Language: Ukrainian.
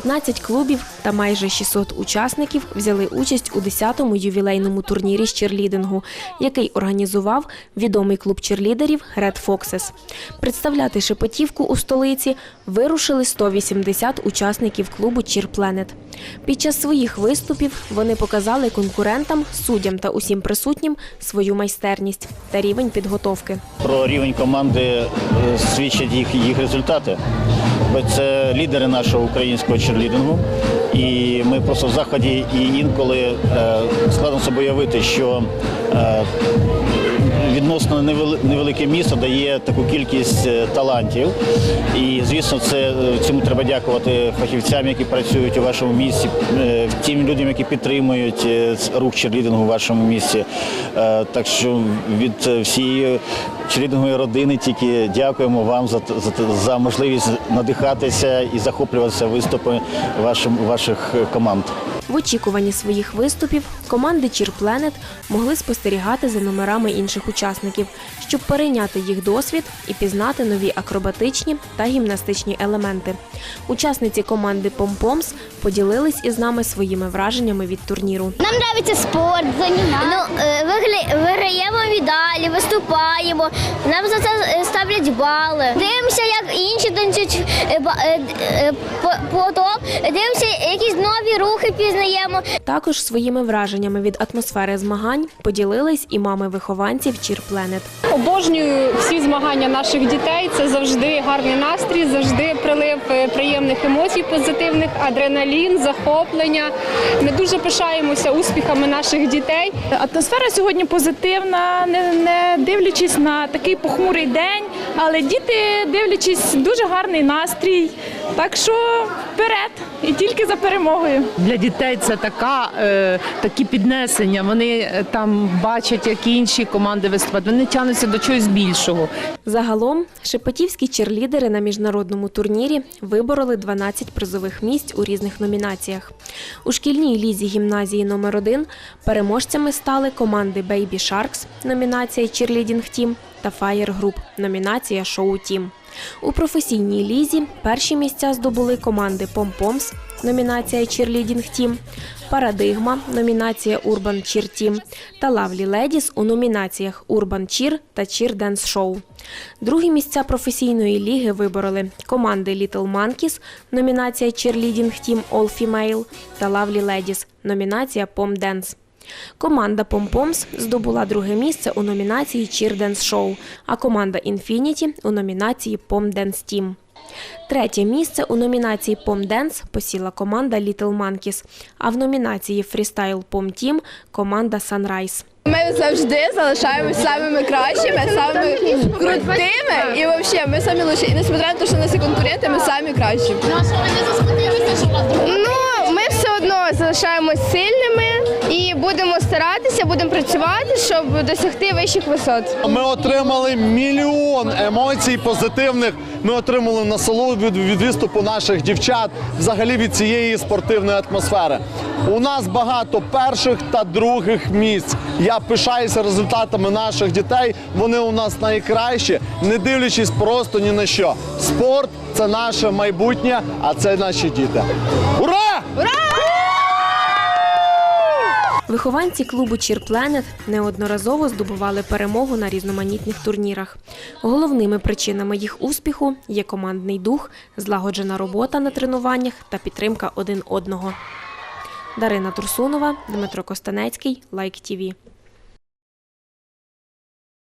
15 клубів та майже 600 учасників взяли участь у 10-му ювілейному турнірі з черлідингу, який організував відомий клуб черлідерів Red Foxes. Представляти Шепетівку у столиці вирушили 180 учасників клубу Planet. Під час своїх виступів вони показали конкурентам, суддям та усім присутнім свою майстерність та рівень підготовки. Про рівень команди е, свідчать їх, їх результати. Це лідери нашого українського черлідингу. І ми просто в заході і інколи е, складно собі уявити, що е, відносно невелике місто дає таку кількість е, талантів. І звісно, це е, цьому треба дякувати фахівцям, які працюють у вашому місті, е, тим людям, які підтримують рух черлідингу у вашому місті. Так що від всієї черлідингової родини тільки дякуємо вам за, за, за можливість надихатися і захоплюватися виступи вашим, ваших команд. В очікуванні своїх виступів команди Cheer Planet могли спостерігати за номерами інших учасників, щоб перейняти їх досвід і пізнати нові акробатичні та гімнастичні елементи. Учасниці команди Помпомс поділились із нами своїми враженнями від турніру. Нам подобається спорт, заниматися. Ну, е, вигля- виступаємо. Нам за це е, ставлять бали. Дивимося, як інші танцюють е, е, по- потім. Дивимося, якісь нові рухи пізнаємо. Також своїми враженнями від атмосфери змагань поділились і мами вихованців Cheer Planet. Обожнюю всі змагання наших дітей. Це завжди гарний настрій, завжди прилив приємних емоцій, позитивних, адреналін, захоплення. Ми дуже пишаємося успіхами наших дітей. Атмосфера сьогодні позитивна, не, не дивлячись на такий похмурий день, але діти, дивлячись, дуже гарний настрій. Так що вперед і тільки за перемогою. Для дітей це така, е, такі піднесення. Вони е, там бачать, як інші команди виступають. Вони тягнуться до чогось більшого. Загалом шепетівські черлідери на міжнародному турнірі вибороли 12 призових місць у різних номінаціях. У шкільній лізі гімназії номер 1 переможцями стали команди Baby Sharks, номінація Cheerleading Team та Fire Group, номінація Show Team. У професійній лізі перші місця здобули команди Помпомс, номінація Cheerleading Team, Парадигма, номінація Urban Cheer Team та Lovely Ladies у номінаціях Urban Cheer та Cheer Dance Show. Другі місця професійної ліги вибороли команди Little Monkeys, номінація Cheerleading Team All Female та Lovely Ladies, номінація Pom Dance. Команда Помпомс здобула друге місце у номінації Dance Show, а команда Infinity у номінації Pom Dance Team. Третє місце у номінації Pom Dance посіла команда Little Monkeys, а в номінації Freestyle Pom Team команда Sunrise. Ми завжди залишаємось самими кращими, самими крутими і взагалі ми самі лучші. І несмотря на те, що у нас є конкуренти, ми самі кращі. Ну, ми все одно залишаємось сильними і будемо старатися, будемо працювати, щоб досягти вищих висот. Ми отримали мільйон емоцій позитивних. Ми отримали насолоду від, від виступу наших дівчат, взагалі від цієї спортивної атмосфери. У нас багато перших та других місць. Я пишаюся результатами наших дітей. Вони у нас найкращі, не дивлячись просто ні на що. Спорт це наше майбутнє, а це наші діти. Ура! Вихованці клубу Чірпленет неодноразово здобували перемогу на різноманітних турнірах. Головними причинами їх успіху є командний дух, злагоджена робота на тренуваннях та підтримка один одного. Дарина Турсунова, Дмитро Костанецький, Лайк ТІВІ.